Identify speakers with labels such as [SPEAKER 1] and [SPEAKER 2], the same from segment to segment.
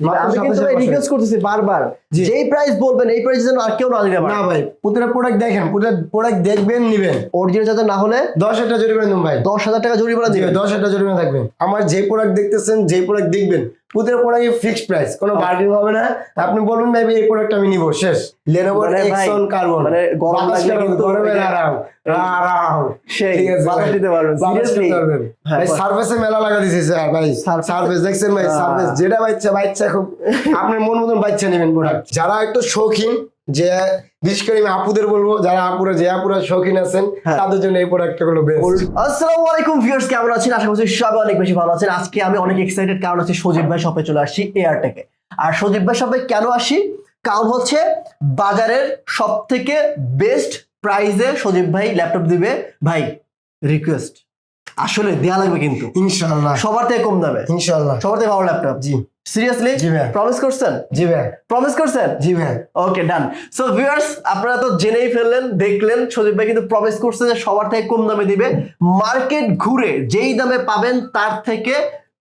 [SPEAKER 1] মাত্র
[SPEAKER 2] আমি কিন্তু
[SPEAKER 1] 27,500
[SPEAKER 2] রিকোয়েস্ট করতেছি বারবার। যেই প্রাইস বলবেন এই প্রাইস যেন আর কেউ না দিতে পারে।
[SPEAKER 1] না ভাই প্রতিটা প্রোডাক্ট দেখেন প্রতিটা প্রোডাক্ট দেখবেন নিবেন।
[SPEAKER 2] অরিজিনাল না হলে
[SPEAKER 1] দশ হাজার জরিমানা দেবেন ভাই।
[SPEAKER 2] দশ হাজার টাকা জরিমানা দিবেন।
[SPEAKER 1] দশ হাজার জরিমানা আমার যে প্রোডাক্ট দেখতেছেন যে প্রোডাক্ট দেখবেন। প্রতিটা প্রোডাক্ট ফিক্সড প্রাইস কোনো বার্গেনিং হবে না? আপনি বলবেন ভাই এই প্রোডাক্ট আমি নিব শেষ। লেনোভো এক্সন কার্বন
[SPEAKER 2] মানে গরম লাগলে কিন্তু
[SPEAKER 1] গরমে আরাম আরাম
[SPEAKER 2] সেই বাতাস দিতে পারবেন সিরিয়াসলি হ্যাঁ,
[SPEAKER 1] ভাই। সার্ভিসে মেলা লাগা দিছি স্যার ভাই। সার্ভিস দেখছেন ভাই। সার্ভিস যেটা বাচ্চা বাচ্চা খুব আপনার মন মতন বাচ্চা নেবেন প্রোডাক্ট যারা একটু শৌখিন যে বিশেষ করে আমি আপুদের বলব যারা আপুরা যে আপুরা শৌখিন আছেন
[SPEAKER 2] হ্যাঁ।
[SPEAKER 1] তাদের জন্য এই প্রোডাক্টগুলো বেস্ট
[SPEAKER 2] আসসালামু আলাইকুম ভিউয়ার্স কেমন আছেন? আশা করছি সবাই অনেক বেশি ভালো আছেন। আজকে আমি অনেক এক্সাইটেড কারণ হচ্ছে সজীব ভাই শপে চলে আসছি এয়ারটেকে আর সজীব ভাই শপে কেন আসি? কারণ হচ্ছে বাজারের সব থেকে বেস্ট প্রাইজে সজীব ভাই ল্যাপটপ দিবে। ভাই রিকোয়েস্ট আসলে দেয়া লাগবে কিন্তু।
[SPEAKER 1] ইনশাআল্লাহ।
[SPEAKER 2] সবার থেকে কম দামে।
[SPEAKER 1] ইনশাআল্লাহ।
[SPEAKER 2] সবার থেকে ভালো ল্যাপটপ
[SPEAKER 1] জি।
[SPEAKER 2] সিরিয়াসলি
[SPEAKER 1] জি ভাই।
[SPEAKER 2] প্রমিস করছেন?
[SPEAKER 1] জি ভাই।
[SPEAKER 2] প্রমিস করছেন?
[SPEAKER 1] জি ভাই।
[SPEAKER 2] ওকে ডান সো ভিউয়ার্স আপনারা তো জেনেই ফেললেন দেখলেন সজীব ভাই কিন্তু প্রমিস করছে যে সবার থেকে কম দামে দিবে। মার্কেট ঘুরে যেই দামে পাবেন তার থেকে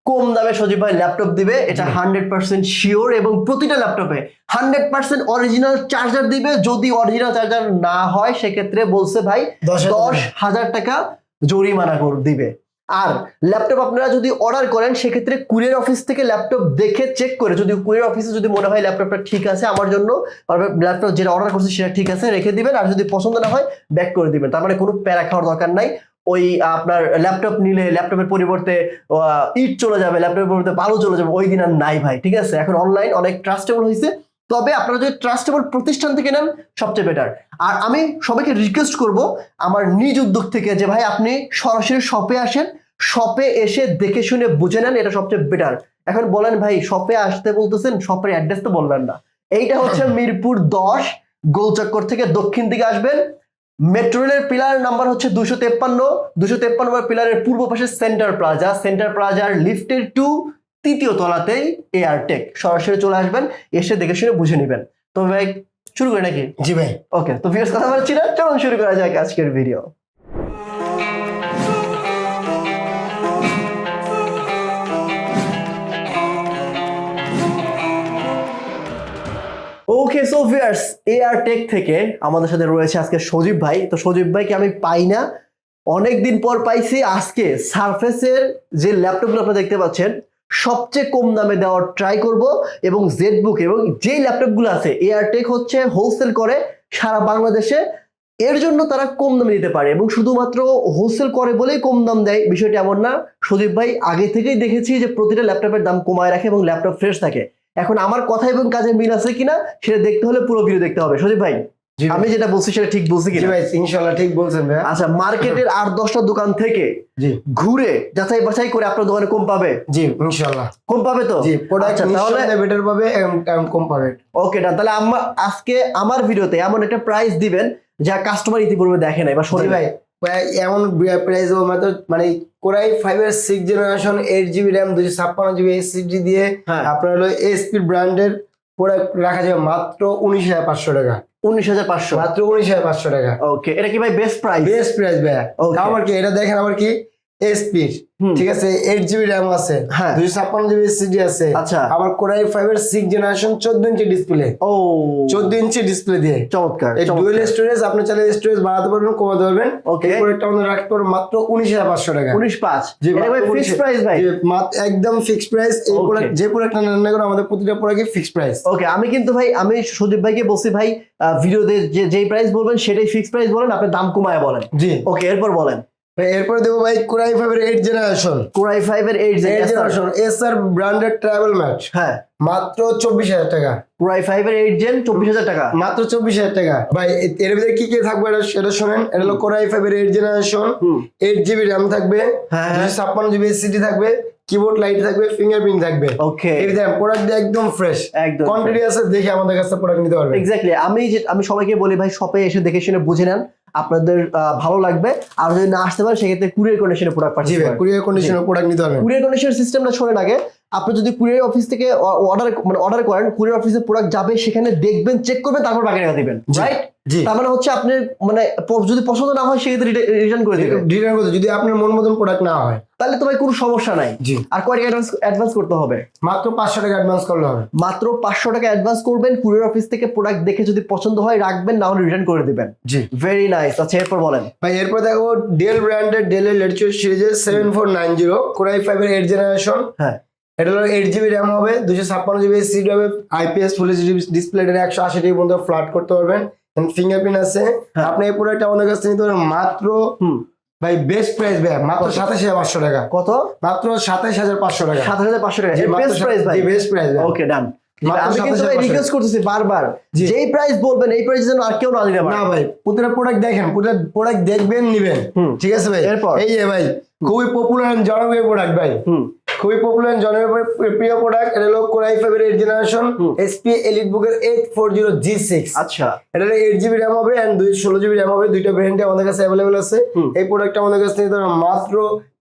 [SPEAKER 2] কম দামে সজীব ভাই ল্যাপটপ দিবে। এটা হান্ড্রেড পার্সেন্ট শিওর এবং প্রতিটা ল্যাপটপে হান্ড্রেড পার্সেন্ট অরিজিনাল চার্জার দিবে। যদি অরিজিনাল চার্জার না হয় সেক্ষেত্রে বলছে ভাই
[SPEAKER 1] দশ হাজার টাকা
[SPEAKER 2] জরিমানা করে দিবে। আর ল্যাপটপ আপনারা যদি অর্ডার করেন, সেক্ষেত্রে কুরিয়ার অফিস থেকে ল্যাপটপ দেখে চেক করে, যদি কুরিয়ার অফিসে যদি মনে হয় ল্যাপটপটা ঠিক আছে আমার জন্য ল্যাপটপ যেটা অর্ডার করছে সেটা ঠিক আছে, রেখে দিবেন। আর যদি পছন্দ না হয় ব্যাক করে দিবেন। তার মানে কোনো প্যারা খাওয়ার দরকার নাই। ওই আপনার ল্যাপটপ নিলে ল্যাপটপের পরিবর্তে ইট চলে যাবে ল্যাপটপের পরিবর্তে বালু চলে যাবে, ওই দিন আর নাই ভাই, ঠিক আছে? এখন অনলাইন অনেক ট্রাস্টেবল হয়েছে তবে আপনারা যদি ট্রাস্টেবল প্রতিষ্ঠান থেকে নেন সবচেয়ে বেটার আর আমি সবাইকে রিকোয়েস্ট করব আমার নিজ উদ্যোগ থেকে যে ভাই আপনি সরাসরি শপে আসেন। শপে এসে দেখে শুনে বুঝে নেন এটা সবচেয়ে বেটার এখন বলেন ভাই শপে আসতে বলতেছেন শপের অ্যাড্রেস তো বললেন না। এইটা হচ্ছে মিরপুর দশ গোলচক্কর থেকে দক্ষিণ দিকে আসবেন। মেট্রো রেলের পিলার নাম্বার হচ্ছে দুশো তেপ্পান্ন। দুশো তেপ্পান্ন নম্বর পিলারের পূর্ব পাশে সেন্টার প্লাজা সেন্টার প্লাজার লিফটের টু তৃতীয় তলাতেই এয়ারটেক সরাসরি চলে আসবেন এসে দেখে শুনে বুঝে নেবেন। তো ভাই শুরু করে নাকি?
[SPEAKER 1] জি ভাই।
[SPEAKER 2] ওকে তো ভিউয়ার্স কথা বলছি না চলুন শুরু করা যাক আজকের video okay so viewers AR tech থেকে আমাদের সাথে রয়েছে আজকে সজীব ভাই। তো সজীব ভাইকে আমি পাই না। অনেক দিন পর পাইছি আজকে সারফেসের যে ল্যাপটপগুলো আপনারা দেখতে পাচ্ছেন সবচেয়ে কম দামে দেওয়ার ট্রাই করব এবং জেড বুক এবং যেই ল্যাপটপগুলো আছে এয়ারটেক হচ্ছে হোলসেল করে সারা বাংলাদেশে। এর জন্য তারা কম দামে দিতে পারে এবং শুধুমাত্র হোলসেল করে বলেই কম দাম দেয়। বিষয়টা এমন না। সজীব ভাই, আগে থেকেই দেখেছি যে প্রতিটা ল্যাপটপের দাম কমায় রাখে এবং ল্যাপটপ ফ্রেশ থাকে। এখন আমার কথা এবং কাজে মিল আছে কিনা, সেটা দেখতে হলে পুরো ভিডিও দেখতে হবে। সজীব ভাই। আমি যেটা বলছি সেটা ঠিক বলছি কি
[SPEAKER 1] ভাই ইনশাআল্লাহ ঠিক বলছেন ভাই
[SPEAKER 2] আচ্ছা মার্কেটের আট দশটা দোকান থেকে
[SPEAKER 1] জি।
[SPEAKER 2] ঘুরে যাচাই বাছাই করে আপনার দোকানে কম পাবে?
[SPEAKER 1] জি ইনশাআল্লাহ।
[SPEAKER 2] কম পাবে তো?
[SPEAKER 1] জি প্রোডাক্ট
[SPEAKER 2] আচ্ছা, তাহলে
[SPEAKER 1] বেটার পাবে কম পাবে।
[SPEAKER 2] ওকে না তাহলে আমার আজকে আমার ভিডিওতে এমন একটা প্রাইস দিবেন যা কাস্টমার ইতিপূর্বে দেখে নাই বা শোনে
[SPEAKER 1] ভাই এমন প্রাইস মাত্র মানে কোরাই ফাইভ এর six generation eight GB RAM দুশো ছাপ্পান্ন জিবি এসএসডি দিয়ে
[SPEAKER 2] হ্যাঁ।
[SPEAKER 1] আপনার হলো এসপি ব্র্যান্ডের প্রোডাক্ট রাখা যাবে মাত্র উনিশ হাজার পাঁচশো টাকা।
[SPEAKER 2] উনিশ হাজার পাঁচশো।
[SPEAKER 1] মাত্র উনিশ হাজার পাঁচশো টাকা।
[SPEAKER 2] ওকে এটা কি ভাই বেস্ট প্রাইস
[SPEAKER 1] বেস্ট প্রাইস ভাই. আমার কি? এটা দেখেন আমার কি? এসপি
[SPEAKER 2] হুম।
[SPEAKER 1] ঠিক আছে? এইট জিবি র্যাম আছে
[SPEAKER 2] হ্যাঁ।
[SPEAKER 1] দুশো ছাপ্পান্ন জিবি এসএসডি আছে
[SPEAKER 2] আচ্ছা।
[SPEAKER 1] আমার কোরাই ফাইভ এর সিক্স জেনারেশন চোদ্দ ইঞ্চি ডিসপ্লে
[SPEAKER 2] ও।
[SPEAKER 1] চোদ্দ ইঞ্চি ডিসপ্লে দিয়ে।
[SPEAKER 2] চমৎকার।
[SPEAKER 1] ডুয়েল স্টোরেজ আপনি চাইলে স্টোরেজ বাড়াতে পারবেন কমাতে পারবেন. এই প্রোডাক্টটা আমাদের রাখতে পারবেন মাত্র উনিশ হাজার পাঁচশো টাকা।
[SPEAKER 2] উনিশ পাঁচ। ফিক্স প্রাইস ভাই
[SPEAKER 1] একদম ফিক্সড প্রাইস এই. প্রোডাক্ট যে প্রোডাক্ট রান্না করে আমাদের প্রতিটা প্রোডাক্টই ফিক্সড প্রাইস
[SPEAKER 2] ওকে আমি কিন্তু ভাই আমি সুদীপ ভাইকে বলছি ভাই ভিডিওতে যে যেই প্রাইস বলবেন সেটাই ফিক্স প্রাইস বলেন আপনি দাম কমায় বলেন।
[SPEAKER 1] জি।
[SPEAKER 2] ওকে এরপর বলেন।
[SPEAKER 1] এরপরে দেবো ভাই কোরাই ফাইভের eight generation
[SPEAKER 2] core i five এর এইট
[SPEAKER 1] জেনারেশন এস আর ব্র্যান্ডেড ট্রাভেল ম্যাচ
[SPEAKER 2] হ্যাঁ।
[SPEAKER 1] মাত্র চব্বিশ হাজার টাকা।
[SPEAKER 2] কোরাই ফাইভ এর এইট জেন চব্বিশ হাজার টাকা।
[SPEAKER 1] মাত্র চব্বিশ হাজার টাকা। ভাই এর ভিতরে কি কি থাকবে এটা সেটা শোনেন। এটা হলো কোরাই ফাইভের eight generation eight GB RAM থাকবে।
[SPEAKER 2] হ্যাঁ, হ্যাঁ।
[SPEAKER 1] ছাপ্পান্ন জিবি এসিডি থাকবে। কিবোর্ড লাইট থাকবে ফিঙ্গারপ্রিন্ট থাকবে।
[SPEAKER 2] ওকে
[SPEAKER 1] এই প্রোডাক্ট একদম ফ্রেশ
[SPEAKER 2] একদম
[SPEAKER 1] কোয়ান্টিটি আছে দেখে আমাদের কাছে প্রোডাক্ট নিতে পারবে
[SPEAKER 2] এক্স্যাক্টলি আমি আমি সবাইকে বলি ভাই শপে এসে দেখে শুনে বুঝে নেন। আপনাদের আহ, ভালো লাগবে। আর যদি না আসতে পারে সেক্ষেত্রে কুরিয়ার কন্ডিশনে প্রোডাক্ট পাঠিয়ে
[SPEAKER 1] কুরিয়ার কন্ডিশনের প্রোডাক্ট নিতে হবে।
[SPEAKER 2] কুরিয়ার কন্ডিশনের সিস্টেমটা শোনেন আগে। আপনি যদি কুরিয়ার অফিস থেকে অর্ডার মানে অর্ডার করেন কুরিয়ার অফিসে প্রোডাক্ট যাবে সেখানে দেখবেন চেক করবেন তারপর বাকি টাকা দিবেন। রাইট তার মানে হচ্ছে আপনি মানে যদি পছন্দ না হয় সেক্ষেত্রে রিটার্ন করে দিবেন।
[SPEAKER 1] রিটার্ন করতে যদি আপনার মন মতন প্রোডাক্ট না হয়।
[SPEAKER 2] তাহলে তো ভাই কোনো সমস্যা নাই। আর কয় টাকা অ্যাডভান্স করতে হবে?
[SPEAKER 1] মাত্র পাঁচশো টাকা অ্যাডভান্স করলে হবে।
[SPEAKER 2] মাত্র পাঁচশো টাকা অ্যাডভান্স করবেন কুরিয়ার অফিস থেকে প্রোডাক্ট দেখে যদি পছন্দ হয় রাখবেন না হলে রিটার্ন করে দিবেন।
[SPEAKER 1] জি।
[SPEAKER 2] ভেরি নাইস আচ্ছা এরপর বলেন।
[SPEAKER 1] ভাই এরপর দেখো ডেল ব্র্যান্ডের ডেলের লেটচুর সিরিজের seven four nine zero core i ফাইভের এইট জেনারেশন
[SPEAKER 2] হ্যাঁ।
[SPEAKER 1] এটা হলো এইট জিবি র্যাম হবে দুশো ছাপ্পান্ন জিবি সিড হবে আইপিএস ফুল ডিসপ্লে এটা একশো আশি ডিগ্রি পর্যন্ত ফ্ল্যাট করতে পারবেন। ফিঙ্গারপ্রিন্ট আছে।
[SPEAKER 2] হ্যাঁ।
[SPEAKER 1] আপনি এই প্রোডাক্ট আমাদের কাছ থেকে নিতে পারেন মাত্র ভাই বেস্ট প্রাইস ভাই মাত্র সাতাশ হাজার পাঁচশো টাকা।
[SPEAKER 2] কত?
[SPEAKER 1] মাত্র সাতাশ হাজার পাঁচশো টাকা।
[SPEAKER 2] সাত হাজার পাঁচশো টাকা। বেস্ট প্রাইস ভাই।
[SPEAKER 1] বেস্ট প্রাইস
[SPEAKER 2] ওকে ডান আমি কিন্তু
[SPEAKER 1] 27,500
[SPEAKER 2] রিকোয়েস্ট করতেছি বারবার। যেই প্রাইস বলবেন এই প্রাইস যেন আর কেউ না দিতে
[SPEAKER 1] না ভাই। প্রতিটা প্রোডাক্ট দেখেন প্রতিটা প্রোডাক্ট দেখবেন নিবেন। ঠিক আছে ভাই?
[SPEAKER 2] এরপর?
[SPEAKER 1] এই যে ভাই খুবই পপুলার জনপ্রিয় প্রোডাক্ট ভাই। খুবই পপুলার জনপ্রিয় প্রিয় প্রোডাক্ট এটা হলো কোরাই ফাইভের এইট জেনারেশন। এসপি এলিট বুকের eight four zero G six
[SPEAKER 2] আচ্ছা।
[SPEAKER 1] এটা এইট জিবি র্যাম হবে অ্যান্ড দুই ষোলো জিবি র্যাম হবে দুইটা ভ্যারিয়েন্টে আমাদের কাছে অ্যাভেলেবেল আছে। এই প্রোডাক্টটা আমাদের কাছে মাত্র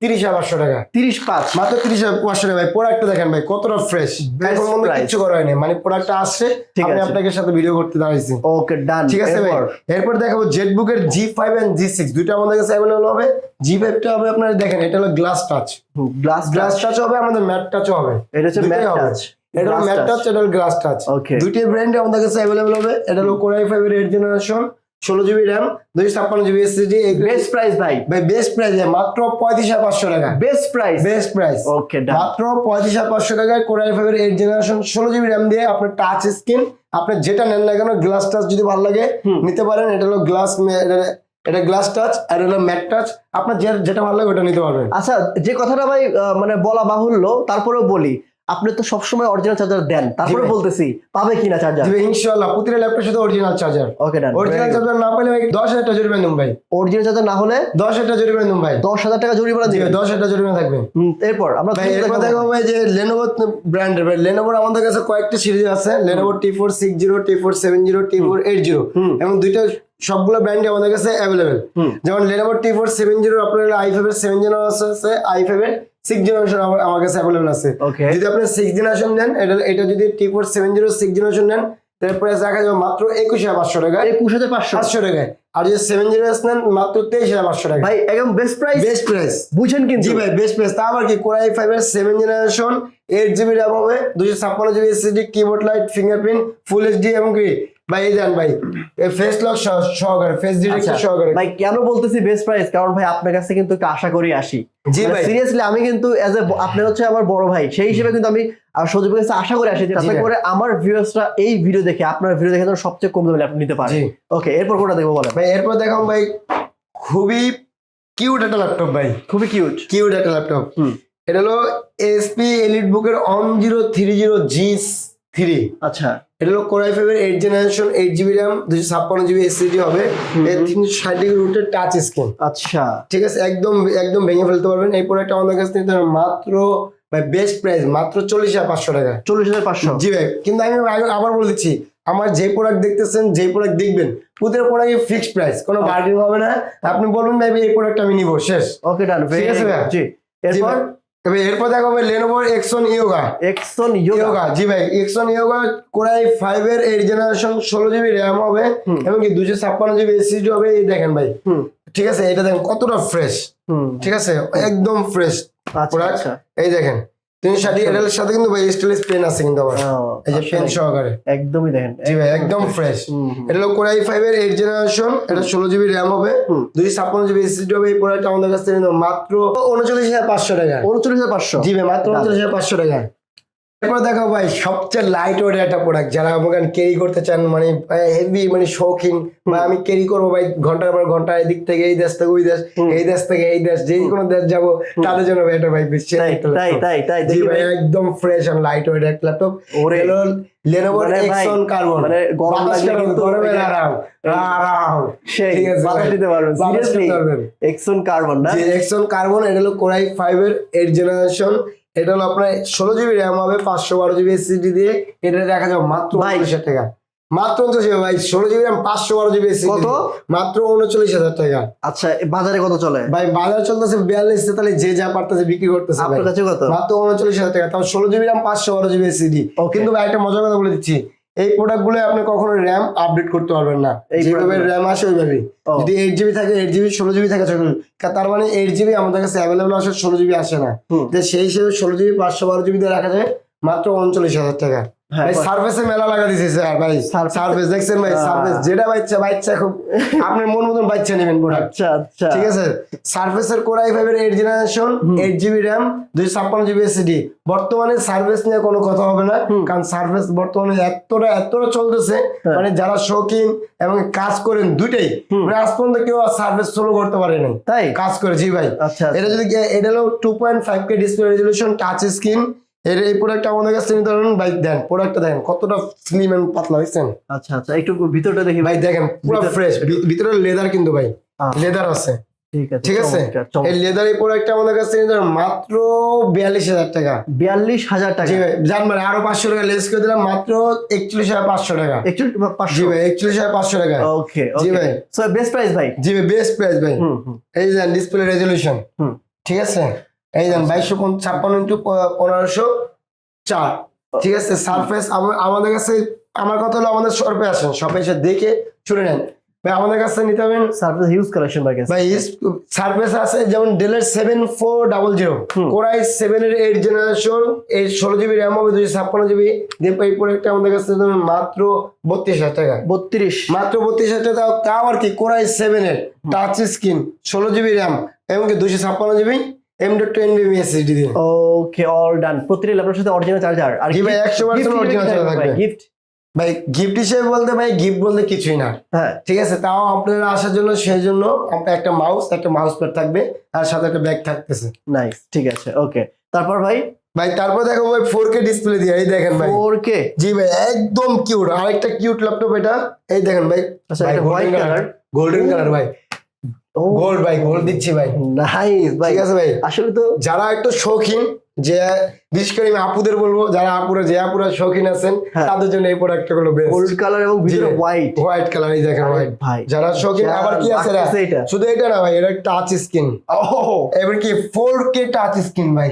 [SPEAKER 1] তিরিশ হাজার পাঁচশো টাকা।
[SPEAKER 2] তিরিশ পাঁচ।
[SPEAKER 1] মাত্র তিরিশ হাজার পাঁচশো টাকা। ভাই প্রোডাক্টটা দেখেন ভাই কতটা ফ্রেশ এখন
[SPEAKER 2] price.
[SPEAKER 1] কিছু করা হয়নি মানে প্রোডাক্টটা আসছে
[SPEAKER 2] ঠিক
[SPEAKER 1] আমি
[SPEAKER 2] আছে।
[SPEAKER 1] আপনাকে সাথে ভিডিও করতে দাঁড়াইছি।
[SPEAKER 2] ওকে ডান
[SPEAKER 1] ঠিক আছে ভাই? এরপর? দেখাবো জেটবুকের G five and G six দুইটা আমাদের কাছে অ্যাভেলেবল হবে। জি ফাইভটা হবে আপনারা দেখেন এটা হলো glass touch
[SPEAKER 2] glass
[SPEAKER 1] glass touch হবে আমাদের ম্যাট টাচও হবে।
[SPEAKER 2] এটা হচ্ছে ম্যাট টাচ
[SPEAKER 1] এটা হলো ম্যাট টাচ এটা হলো গ্লাস টাচ
[SPEAKER 2] ওকে
[SPEAKER 1] দুইটি ব্র্যান্ডে আমাদের কাছে অ্যাভেলেবল হবে। এটা হলো কোরাই ফাইভের এইট জেনারেশন ষোলো জিবি র্যাম দুইশো ছাপ্পান্ন জিবি এসএসডি
[SPEAKER 2] বেস্ট প্রাইস ভাই।
[SPEAKER 1] ভাই বেস্ট প্রাইস মাত্র পঁয়ত্রিশ হাজার পাঁচশো টাকা।
[SPEAKER 2] Best price
[SPEAKER 1] best price
[SPEAKER 2] okay
[SPEAKER 1] মাত্র পঁয়ত্রিশ হাজার পাঁচশো টাকায় কোরাই ফাইভের এইট জেনারেশন ষোলো জিবি র্যাম দিয়ে আপনার টাচ স্ক্রিন আপনি যেটা নেন না কেন গ্লাস টাচ যদি ভালো লাগে। নিতে পারেন। এটা হলো গ্লাস এটা গ্লাস টাচ আর এটা হলো ম্যাট টাচ আপনার যেটা ভালো লাগে ওটা নিতে পারবেন।
[SPEAKER 2] আচ্ছা যে কথাটা ভাই মানে বলা বাহুল্য তারপরেও বলি। আপনি তো সবসময় অরিজিনাল চার্জার দেন। তারপরে বলতেছি পাবে কিনা চার্জার
[SPEAKER 1] দিবে ইনশাল্লাহ প্রতিটা ল্যাপটপের সাথে original charger
[SPEAKER 2] okay done
[SPEAKER 1] original charger না পেলে ভাই দশ হাজার টাকা জরিমানা দেবো ভাই।
[SPEAKER 2] অরিজিনাল চার্জার না হলে?
[SPEAKER 1] দশ হাজার টাকা জরিমানা দেবো ভাই।
[SPEAKER 2] দশ হাজার টাকা জরিমানা দিবেন
[SPEAKER 1] দশ হাজার টাকা জরিমানা থাকবে।
[SPEAKER 2] এরপর আমরা
[SPEAKER 1] ভাই এরপর। দেখো ভাই যে লেনোভো ব্র্যান্ডের ভাই লেনোভোর আমাদের কাছে কয়েকটা সিরিজ আছে। ফোর এইট জিরো
[SPEAKER 2] হুম।
[SPEAKER 1] এবং দুইটা সবগুলো ব্র্যান্ডে আমাদের কাছে অ্যাভেলেবেল
[SPEAKER 2] হুম।
[SPEAKER 1] যেমন সেভেন জিরো আপনার আই ফাইভের সেভেন জেনারেশন আছে আই ফাইভের সিক্স জেনারেশন আমার কাছে অ্যাভেলেবল আছে। যদি আপনি সিক্স জেনারেশন নেন এটা এটা যদি T four seven zero six generation নেন তার প্রাইস রাখা যাবে মাত্র একুশ হাজার পাঁচশো টাকায়
[SPEAKER 2] একুশ হাজার পাঁচশো।
[SPEAKER 1] পাঁচশো টাকায়। আর যদি সেভেন জেনারেশন নেন মাত্র তেইশ হাজার পাঁচশো টাকা
[SPEAKER 2] ভাই একদম বেস্ট প্রাইস
[SPEAKER 1] বেস্ট প্রাইস
[SPEAKER 2] বুঝেন কিন্তু।
[SPEAKER 1] জি ভাই বেস্ট প্রাইস তা আবার কি? কোরাই ফাইভের seven generation eight GB RAM হবে দুশো ছাপ্পান্ন GB SSD keyboard light fingerprint full HD এবং কি ভাই এই দেন ভাই ফেস লক সহকারে ফেস ডিটেক্টর
[SPEAKER 2] আচ্ছা,
[SPEAKER 1] সহকারে।
[SPEAKER 2] ভাই কেন বলতেছি বেস্ট প্রাইস কারণ ভাই আপনার কাছে কিন্তু একটু আশা করি আসি।
[SPEAKER 1] জি ভাই।
[SPEAKER 2] সিরিয়াসলি আমি কিন্তু এজ এ আপনি হচ্ছে আমার বড় ভাই সেই হিসেবে কিন্তু আমি সজীবের কাছে আশা করে আসি যাতে করে আমার ভিউয়ার্সরা এই ভিডিও দেখে আপনার ভিডিও দেখে যেন সবচেয়ে কম দামে ল্যাপটপ নিতে পারে
[SPEAKER 1] জি।
[SPEAKER 2] ওকে এরপর কোনটা দেখব বলেন?
[SPEAKER 1] ভাই এরপর দেখাম ভাই খুবই কিউট একটা ল্যাপটপ ভাই।
[SPEAKER 2] খুবই কিউট
[SPEAKER 1] কিউট একটা ল্যাপটপ
[SPEAKER 2] হুম।
[SPEAKER 1] এটা হলো এসপি এলিট বুকের one zero three zero G three
[SPEAKER 2] আচ্ছা।
[SPEAKER 1] এটা হলো কোরাই ফাইভের eight generation eight GB RAM দুশো ছাপ্পান্ন জিবি এসএসডি হবে। এর তিনশো ষাট ডিগ্রি রুটের টাচ স্ক্রিন
[SPEAKER 2] আচ্ছা।
[SPEAKER 1] ঠিক আছে? একদম একদম ভেঙে ফেলতে পারবেন। এই প্রোডাক্টটা আমাদের কাছে নিতে মাত্র ভাই বেস্ট প্রাইস মাত্র চল্লিশ হাজার পাঁচশো টাকা।
[SPEAKER 2] চল্লিশ হাজার পাঁচশো।
[SPEAKER 1] জি ভাই। কিন্তু আমি আবার বলে দিচ্ছি আমার যে প্রোডাক্ট দেখতেছেন যে প্রোডাক্ট দেখবেন প্রতিটা প্রোডাক্টের ফিক্সড প্রাইস কোনো বার্গেনিং হবে না। আপনি বলবেন ভাই এই প্রোডাক্ট আমি নিব শেষ।
[SPEAKER 2] ওকে ডান
[SPEAKER 1] ঠিক আছে ভাই?
[SPEAKER 2] জি। এরপর?
[SPEAKER 1] এবার এরপর দেখো ভাই Lenovo x one Yoga
[SPEAKER 2] x one
[SPEAKER 1] yoga জি ভাই X one yoga core i five এর এইট জেনারেশন ষোলো জিবি র্যাম হবে। এবং কি দুশো ছাপ্পান্ন জিবি এসএসডি হবে এই দেখেন ভাই। ঠিক আছে এটা দেখেন কতটা ফ্রেশ
[SPEAKER 2] হুম।
[SPEAKER 1] ঠিক আছে একদম ফ্রেশ
[SPEAKER 2] আচ্ছা আচ্ছা।
[SPEAKER 1] এই দেখেন তিন ষাটি এটার সাথে কিন্তু ভাই স্টেনলেস পেন আছে কিন্তু আবার। এই যে পেন সহকারে।
[SPEAKER 2] একদমই দেখেন
[SPEAKER 1] জি ভাই একদম ফ্রেশ। এটা হলো কোরাই ফাইভ এর এইট জেনারেশন এটা ষোলো জিবি র্যাম হবে। দুই ছাপ্পান্ন জিবি এসএসডি হবে এই প্রোডাক্ট আমাদের কাছ মাত্র উনচল্লিশ হাজার পাঁচশো টাকা।
[SPEAKER 2] উনচল্লিশ হাজার পাঁচশো।
[SPEAKER 1] জি ভাই মাত্র উনচল্লিশ হাজার পাঁচশো টাকা। এরপর দেখো ভাই সবচেয়ে লাইট ওয়েট একটা প্রোডাক্ট যারা আমাকে ক্যারি করতে চান মানে হেভি মানে শৌখিন বা আমি ক্যারি করব ভাই ঘণ্টার পর ঘণ্টা এদিক থেকে এই দেশ থেকে ওই দেশ এই দেশ থেকে এই দেশ যে কোনো দেশ যাব তাদের জন্য ভাই এটা ভাই বেশি
[SPEAKER 2] তাই তাই তাই
[SPEAKER 1] জি ভাই। একদম ফ্রেশ এন্ড লাইট ওয়েট একটা ল্যাপটপ
[SPEAKER 2] ওরে।
[SPEAKER 1] লেনোভো এক্সন কার্বন
[SPEAKER 2] মানে গরম লাগলে কিন্তু
[SPEAKER 1] গরমের আরাম আরাম
[SPEAKER 2] সেই বাতাস দিতে পারবেন সিরিয়াসলি এক্সন কার্বন না?
[SPEAKER 1] এক্সন কার্বন এটা হলো কোরাই ফাইভ এর এইট জেনারেশন এটা হলো আপনার ষোলো জিবি র্যাম হবে পাঁচশো বারো জিবি এসএসডি দিয়ে। এটা দেখা যাবে মাত্র
[SPEAKER 2] ভাই।
[SPEAKER 1] হাজার টাকা। মাত্র উনচল্লিশ ভাই ষোলো জিবি র্যাম পাঁচশো বারো জিবি
[SPEAKER 2] কত?
[SPEAKER 1] মাত্র উনচল্লিশ হাজার টাকা।
[SPEAKER 2] আচ্ছা বাজারে কত চলে?
[SPEAKER 1] ভাই বাজার চলতেছে বিয়াল্লিশ তাহলে যে যা পারতেছে বিক্রি করতেছে
[SPEAKER 2] আপনার কাছে কত?
[SPEAKER 1] মাত্র উনচল্লিশ হাজার টাকা তাও ষোলো জিবি র্যাম পাঁচশো বারো জিবি এসএসডি
[SPEAKER 2] ও
[SPEAKER 1] কিন্তু ভাই একটা মজার কথা বলে দিচ্ছি। এই প্রোডাক্টগুলো আপনি কখনো র্যাম আপডেট করতে পারবেন না। যেভাবে র্যাম আসে ওইভাবেই। যদি এইট জিবি থাকে এইট জিবি ষোলো জিবি থাকে তার মানে এইট জিবি আমাদের কাছে অ্যাভেলেবল আসে ষোলো জিবি আসে না। সেই হিসেবে ষোলো জিবি পাঁচশো বারো জিবি দিয়ে রাখা যায় মাত্র উনচল্লিশ হাজার টাকা। ভাই সার্ভিসে মেলা লাগা দিছে স্যার ভাই। সার্ভিস দেখছেন ভাই সার্ভিস যেটা বাচ্চা বাচ্চা খুব আপনার মন মতন বাচ্চা নেবেন
[SPEAKER 2] আচ্ছা আচ্ছা।
[SPEAKER 1] ঠিক আছে? সার্ভিসের কোরাই ফাইভ এর eight generation eight GB RAM দুই ছাপ্পান্ন জিবি এসিডি বর্তমানে সার্ভিস নিয়ে কোনো কথা হবে না কারণ সার্ভিস বর্তমানে এতটা এতটা চলতেছে
[SPEAKER 2] হ্যাঁ।
[SPEAKER 1] মানে যারা শৌখিন এবং কাজ করেন দুইটাই মানে আজ পর্যন্ত কেউ সার্ভিস সোলো করতে পারেনি
[SPEAKER 2] তাই?
[SPEAKER 1] কাজ করে জি ভাই।
[SPEAKER 2] আচ্ছা
[SPEAKER 1] এটা যদি এটা হলো two point five K display resolution touch screen এর এই প্রোডাক্ট আমাদের কাছে পারেন। বাইক দেন প্রোডাক্টটা দেখেন কতটা স্লিম এন্ড পাতলা দেখছেন
[SPEAKER 2] আচ্ছা আচ্ছা একটু ভিতরটা দেখি
[SPEAKER 1] ভাই। দেখেন পুরো ফ্রেশ ভিতরে লেদার কিন্তু ভাই লেদার আছে।
[SPEAKER 2] ঠিক আছে।
[SPEAKER 1] এই লেদার এই প্রোডাক্টটা আমাদের কাছে পারেন মাত্র বিয়াল্লিশ হাজার টাকা।
[SPEAKER 2] বিয়াল্লিশ হাজার টাকা।
[SPEAKER 1] জি ভাই জানবেন আরও পাঁচশো টাকা লেস করে দিলাম মাত্র একচল্লিশ হাজার পাঁচশো টাকা। জি ভাই একচল্লিশ হাজার পাঁচশো টাকা।
[SPEAKER 2] ওকে
[SPEAKER 1] জি ভাই।
[SPEAKER 2] বেস্ট প্রাইস ভাই?
[SPEAKER 1] জি ভাই বেস্ট প্রাইস ভাই। এই দেন ডিসপ্লে রেজলিউশন ঠিক আছে? এই দেন বাইশশো ছাপ্পান্ন ইন্টু পনেরোশো চার। ঠিক আছে সারফেস আমাদের কাছে আমার কথা হলো আমাদের শপে আসেন শপে এসে দেখে শুনে নেন। ভাই আমাদের কাছে নিতে হবেন
[SPEAKER 2] সার্ভিস হিউজ কালেকশন ভাই
[SPEAKER 1] ভাই সার্ভিস আছে যেমন ডেলের seven four double zero. Core i seven এর এইট জেনারেশন এই ষোলো জিবি র্যাম হবে দুশো ছাপ্পান্ন জিবি দিয়ে এই প্রোডাক্টটা আমাদের কাছে মাত্র বত্রিশ হাজার টাকা।
[SPEAKER 2] বত্রিশ।
[SPEAKER 1] মাত্র বত্রিশ হাজার টাকা তাও- আর কি কোরাই সেভেন এর টাচ স্ক্রিন ষোলো জিবি র্যাম এবং কি দুইশো ছাপ্পান্ন জিবি
[SPEAKER 2] ওকে অল ডান প্রতিটি ল্যাপটপের সাথে অরিজিনাল চার্জার আর
[SPEAKER 1] জি ভাই, 100% original charger থাকবে।
[SPEAKER 2] গিফট
[SPEAKER 1] ভাই গিফট হিসেবে বলতে ভাই গিফট বলতে কিছুই না।
[SPEAKER 2] হ্যাঁ।
[SPEAKER 1] ঠিক আছে তাও আপনারা আসার জন্য সেই জন্য আপনার একটা মাউস একটা মাউস প্যাড থাকবে আর সাথে একটা ব্যাগ থাকতেছে।
[SPEAKER 2] নাইস ঠিক আছে ওকে তারপর ভাই?
[SPEAKER 1] ভাই তারপর দেখো ভাই ডিসপ্লে দিয়ে এই দেখেন ভাই। জি ভাই একদম কিউট আরেকটা কিউট ল্যাপটপ এটা। এই দেখেন ভাই।
[SPEAKER 2] আচ্ছা এটা হোয়াইট কালার
[SPEAKER 1] গোল্ডেন কালার ভাই। গোল্ড ভাই গোল্ড দিচ্ছি ভাই।
[SPEAKER 2] নাইস ভাই।
[SPEAKER 1] ঠিক আছে ভাই?
[SPEAKER 2] আসলে তো
[SPEAKER 1] যারা একটু শৌখিন যে বিশেষ করে আমি আপুদের বলব যারা আপুরা যে আপুরা শৌখিন আছেন
[SPEAKER 2] হ্যাঁ।
[SPEAKER 1] তাদের জন্য এই প্রোডাক্টগুলো বেস্ট
[SPEAKER 2] গোল্ড কালার এবং ভিতরে হোয়াইট
[SPEAKER 1] হোয়াইট কালার এই দেখেন হোয়াইট
[SPEAKER 2] ভাই
[SPEAKER 1] যারা শৌখিন আবার কি আছে?
[SPEAKER 2] এটা।
[SPEAKER 1] শুধু এটা না ভাই এটা টাচ স্ক্রিন
[SPEAKER 2] ও।
[SPEAKER 1] এবার কি ফোর কে টাচ স্ক্রিন ভাই?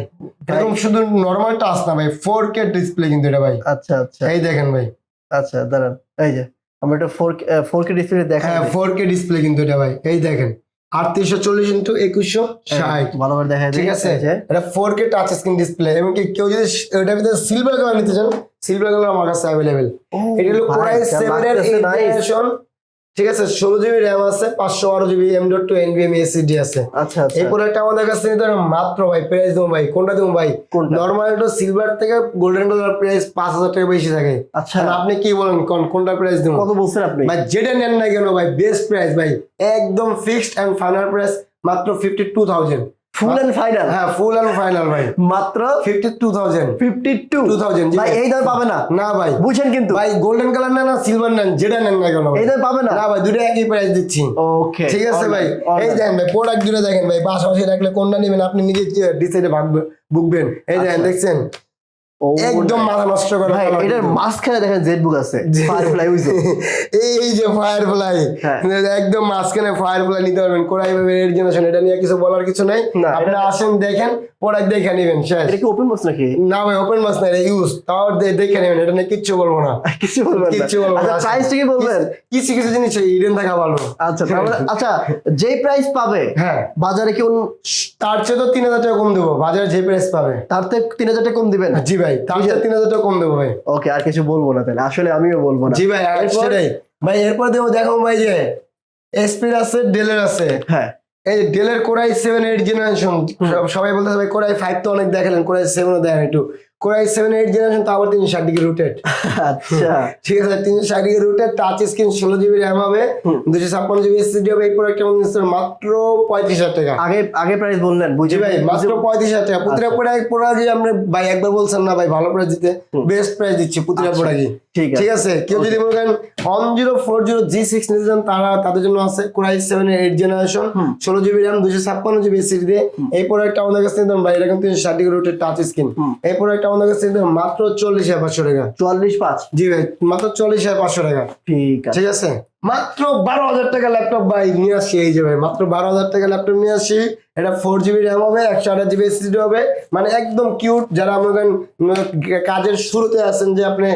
[SPEAKER 1] এরকম শুধু নর্মাল টাচ না ভাই ফোর কে ডিসপ্লে কিন্তু এটা ভাই।
[SPEAKER 2] আচ্ছা আচ্ছা।
[SPEAKER 1] এই দেখেন ভাই।
[SPEAKER 2] আচ্ছা দাঁড়ান। এই যে আমরা ফোর ফোর কে ডিসপ্লে দেখা
[SPEAKER 1] হ্যাঁ ফোর কে ডিসপ্লে কিন্তু এটা ভাই। এই দেখেন। আটত্রিশশো চল্লিশ ইন্টু একুশশো ষাট।
[SPEAKER 2] ভালো করে দেখা
[SPEAKER 1] ঠিক আছে? এটা four K touch screen display এবং কি কেউ যদি এটার ভিতরে সিলভার কালার নিতে চান সিলভার কালার আমার কাছে অ্যাভেলেবেল এটা হলো কোরাই সেভেন এর জেনারেশন ঠিক আছে ষোলো জিবি র্যাম আছে পাঁচশো বারো GB M dot two NVM SSD আছে।
[SPEAKER 2] আচ্ছা
[SPEAKER 1] এই
[SPEAKER 2] আচ্ছা
[SPEAKER 1] প্রোডাক্টটা আমাদের কাছে নিতে মাত্র ভাই প্রাইস দেবো ভাই কোনটা দেবো ভাই? নর্মাল একটু সিলভার থেকে গোল্ডেন কালার প্রাইস পাঁচ হাজার টাকা বেশি থাকে।
[SPEAKER 2] আচ্ছা।
[SPEAKER 1] আপনি কি বলেন কোন কোনটা প্রাইস দেবো?
[SPEAKER 2] কত বলছেন আপনি?
[SPEAKER 1] ভাই যেটা নেন না কেন ভাই বেস্ট প্রাইস ভাই একদম ফিক্সড অ্যান্ড ফাইনাল প্রাইস মাত্র fifty two thousand
[SPEAKER 2] full and final
[SPEAKER 1] হ্যাঁ ফুল এন্ড ফাইনাল ভাই।
[SPEAKER 2] মাত্র
[SPEAKER 1] fifty two thousand
[SPEAKER 2] fifty two
[SPEAKER 1] 2000 জি
[SPEAKER 2] ভাই
[SPEAKER 1] ভাই।
[SPEAKER 2] এই দামে পাবে না?
[SPEAKER 1] না ভাই।
[SPEAKER 2] বুঝছেন কিন্তু।
[SPEAKER 1] ভাই গোল্ডেন কালার না না সিলভার নেন যেটা নেন না কেন
[SPEAKER 2] এই দামে পাবে না?
[SPEAKER 1] না ভাই দুটো একই প্রাইস দিচ্ছি।
[SPEAKER 2] ওকে
[SPEAKER 1] ঠিক আছে ভাই? এই দেখেন ভাই প্রোডাক্ট দুটো দেখেন ভাই পাশাপাশি রাখলে কোনটা নেবেন? আপনি নিজে ডিসাইডে ভাববেন বুকবেন। এই দেখেন
[SPEAKER 2] আচ্ছা।
[SPEAKER 1] দেখছেন? একদম মাথা নষ্ট করে
[SPEAKER 2] ভাই এটার মাঝখানে দেখেন জেড বুক আছে। ফায়ারফ্লাই
[SPEAKER 1] এই যে ফায়ার ফ্লাই
[SPEAKER 2] হ্যাঁ।
[SPEAKER 1] একদম মাঝখানে নিতে পারবেন। কোরাই ভাবে এর জেনারেশন এটা নিয়ে কিছু বলার কিছু নাই। আপনি আসেন দেখেন। প্রোডাক্ট দেখে নেবেন শেষ।
[SPEAKER 2] এটা কি ওপেন বক্স নাকি?
[SPEAKER 1] না ভাই ওপেন মাস না এটা ইউজ তাও দেখে নেবেন এটা নিয়ে কিচ্ছু বলব না।
[SPEAKER 2] কিছু বলবেন
[SPEAKER 1] কিচ্ছু বলব
[SPEAKER 2] আচ্ছা
[SPEAKER 1] না
[SPEAKER 2] প্রাইসটা কি বলবেন?
[SPEAKER 1] কিছু কিছু জিনিস ইডেন থাকা ভালো।
[SPEAKER 2] আচ্ছা তাহলে আচ্ছা যেই প্রাইস পাবে
[SPEAKER 1] হ্যাঁ।
[SPEAKER 2] বাজারে কি
[SPEAKER 1] তার চেয়ে তো তিন হাজার টাকা কম দেবো। বাজারে যে প্রাইস পাবে।
[SPEAKER 2] তার থেকে তিন হাজার টাকা কম দিবেন?
[SPEAKER 1] জি ভাই তার চেয়ে তিন হাজার টাকা কম দেবো ভাই।
[SPEAKER 2] ওকে আর কিছু বলব না তাহলে। আসলে আমিও বলব না।
[SPEAKER 1] জি ভাই সেটাই। ভাই এরপর দেবো দেখো ভাই যে এসপির আছে ডেলের আছে।
[SPEAKER 2] হ্যাঁ।
[SPEAKER 1] এই ডেলের কোরাই সেভেন এইট জেনারেশন সবাই বলতে হবে কোরাই ফাইভ তো অনেক দেখালেন কোরাই সেভেনও দেখেন একটু। কোরাই সেভেন এইট জেনারেশন তো আবার তিনশো ষাট ডিগ্রি রুটেড
[SPEAKER 2] আচ্ছা।
[SPEAKER 1] ঠিক আছে তিনশো ষাট ডিগ্রি রুটেড টাচ স্ক্রিন ষোলো জিবি র্যাম হবে দুশো ছাপ্পান্ন জিবি এসএসডি হবে এই মাত্র পঁয়ত্রিশ হাজার টাকা।
[SPEAKER 2] আগে আগে প্রাইস বললেন বুঝি
[SPEAKER 1] ভাই মাত্র পঁয়ত্রিশ হাজার টাকা।
[SPEAKER 2] আচ্ছা।
[SPEAKER 1] প্রোডাক্ট আমরা ভাই একবার বলছেন না ভাই ভালো প্রাইস দিতে। বেস্ট প্রাইস দিচ্ছি প্রতিটা
[SPEAKER 2] আচ্ছা।
[SPEAKER 1] প্রোডাক্টই
[SPEAKER 2] ঠিক আছে।
[SPEAKER 1] কেউ যদি মনে করেন one zero four zero G six নিতে চান তারা তাদের জন্য আছে core i seven eight generation ষোলো জিবি র্যাম দুশো ছাপ্পান্ন জিবি এসিডি দিয়ে এই প্রোডাক্টটা আমাদের কাছে নিতে পারেন ভাই এটা কিন্তু ষাট ডিগ্রি রুটের টাচ স্ক্রিন। এই প্রোডাক্টটা আমাদের কাছে মাত্র চল্লিশ হাজার পাঁচশো টাকা।
[SPEAKER 2] চুয়াল্লিশ পাঁচ?
[SPEAKER 1] জি ভাই মাত্র চল্লিশ হাজার পাঁচশো টাকা।
[SPEAKER 2] ঠিক আছে।
[SPEAKER 1] ঠিক আছে? মাত্র বারো হাজার টাকা ল্যাপটপ ভাই নিয়ে আসি এই যে ভাই মাত্র বারো হাজার টাকা ল্যাপটপ নিয়ে আসি। এটা ফোর জিবি র্যাম হবে একশো আঠাশ জিবি এসএসডি হবে মানে একদম কিউট যারা মনে কাজের শুরুতে আছেন যে আপনি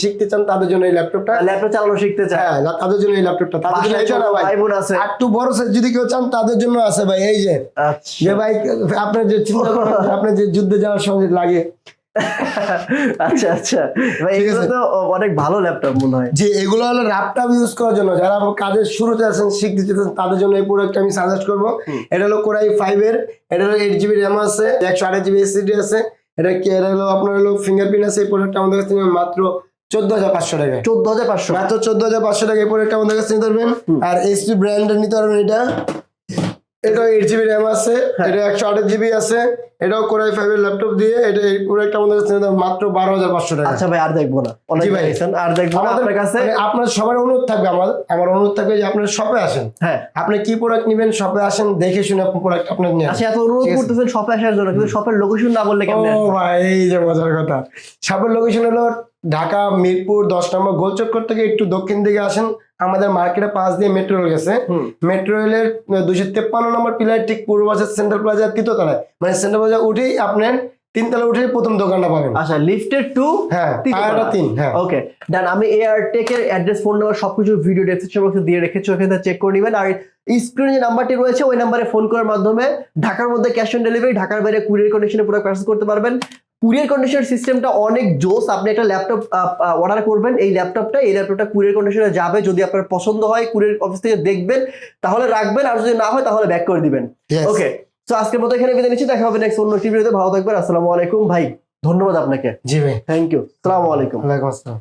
[SPEAKER 2] শিখতে
[SPEAKER 1] চান তাদের জন্য এই ল্যাপটপটা
[SPEAKER 2] ল্যাপটপ চালানো শিখতে চায়।
[SPEAKER 1] হ্যাঁ তাদের জন্য এই ল্যাপটপটা তাদের জন্য এটা না ভাই।
[SPEAKER 2] আছে?
[SPEAKER 1] একটু বড় set যদি কেউ চান তাদের জন্য আছে ভাই এই যে।
[SPEAKER 2] আচ্ছা।
[SPEAKER 1] যে ভাই আপনার যে চিন্তা করেন আপনার যে যুদ্ধে যাওয়ার সময় লাগে
[SPEAKER 2] আচ্ছা আচ্ছা। ভাই এগুলো তো অনেক ভালো ল্যাপটপ মনে হয়।
[SPEAKER 1] যে এগুলো হলো ল্যাপটপ ইউজ করার জন্য। যারা কাজের শুরুতে আছেন শিখতে চাইছেন তাদের জন্য এই প্রোডাক্ট আমি সাজেস্ট করব। এটা হলো কোরাই ফাইভ এর এটা হলো এইট জিবি র্যাম আছে একশো আঠাশ জিবি এসিডি আছে এটা কি এটা হলো আপনার হলো ফিঙ্গারপ্রিন্ট আছে এই প্রোডাক্ট আমাদের কাছে মাত্র চোদ্দ হাজার পাঁচশো টাকা।
[SPEAKER 2] চোদ্দ হাজার পাঁচশো।
[SPEAKER 1] মাত্র চোদ্দ হাজার পাঁচশো টাকা এই প্রোডাক্ট আমাদের কাছে নিতে পারবেন। আর এইচপি ব্র্যান্ডের নিতে পারবেন এটা এটা এইট জিবি র্যাম আছে এটা একশো আঠাশ জিবি আছে এটাও কোরাই ফাইভ এর ল্যাপটপ দিয়ে এটা এই প্রোডাক্ট আমাদের কাছে মাত্র বারো হাজার পাঁচশো টাকা।
[SPEAKER 2] আচ্ছা ভাই আর দেখব না। অনেক
[SPEAKER 1] ভাই।
[SPEAKER 2] আর দেখব
[SPEAKER 1] আমাদের
[SPEAKER 2] আপনার কাছে?
[SPEAKER 1] মানে আপনার সবার অনুরোধ থাকবে আমার আমার অনুরোধ থাকবে যে আপনার শপে আসেন।
[SPEAKER 2] হ্যাঁ।
[SPEAKER 1] আপনি কি প্রোডাক্ট নেবেন শপে আসেন দেখে শুনে আপনি প্রোডাক্ট আপনার নিয়ে
[SPEAKER 2] আচ্ছা এত অনুরোধ। করতেছেন শপে আসার জন্য কিন্তু শপের লোকেশন না বললে কেমন
[SPEAKER 1] ও ভাই এই যে মজার কথা। শপের লোকেশন হলো ঢাকা মিরপুর দশ নম্বর গোলচক্কর থেকে একটু দক্ষিণ দিকে আসেন। আমাদের মার্কেটে পাশ দিয়ে মেট্রো রেল গেছে। মেট্রো রেলের দুশো তেপ্পান্ন নম্বর পিলার ঠিক পূর্ব পাশে সেন্ট্রাল প্লাজার তৃতীয়তলায়। মানে সেন্ট্রাল প্লাজা উঠেই আপনার তিনতলা উঠেই প্রথম দোকানটা পাবেন।
[SPEAKER 2] আচ্ছা লিফটের টু
[SPEAKER 1] হ্যাঁ পায়াটা তিন হ্যাঁ।
[SPEAKER 2] ওকে ডান আমি এয়ারটেক এর অ্যাড্রেস ফোন নাম্বার সবকিছু ভিডিও ডেসক্রিপশন বক্সে দিয়ে রেখেছি ওখানে চেক করে নেবেন। আর স্ক্রিনে যে নাম্বারটি রয়েছে ওই নাম্বারে ফোন করার মাধ্যমে ঢাকার মধ্যে ক্যাশ অন ডেলিভারি ঢাকার বাইরে কুরিয়ার কন্ডিশনে পুরো পার্সেল করতে পারবেন। কুরিয়ার কন্ডিশন সিস্টেমটা অনেক জোস। আপনি একটা ল্যাপটপ অর্ডার করবেন এই ল্যাপটপটা এই ল্যাপটপটা কুরিয়ার কন্ডিশনে যাবে। যদি আপনার পছন্দ হয় কুরিয়ার অফিস থেকে দেখবেন তাহলে রাখবেন। আর যদি না হয় তাহলে ব্যাক করে দিবেন। ওকে তো আজকের মতো এখানে বিদায় নিচ্ছি। দেখা হবে নেক্সট অন্য টিভিতে ভালো থাকবেন। আসসালামু আলাইকুম। ভাই ধন্যবাদ আপনাকে।
[SPEAKER 1] জি ভাই।
[SPEAKER 2] থ্যাংক ইউ আসসালামু আলাইকুম।
[SPEAKER 1] ওয়ালাইকুম আসসালাম।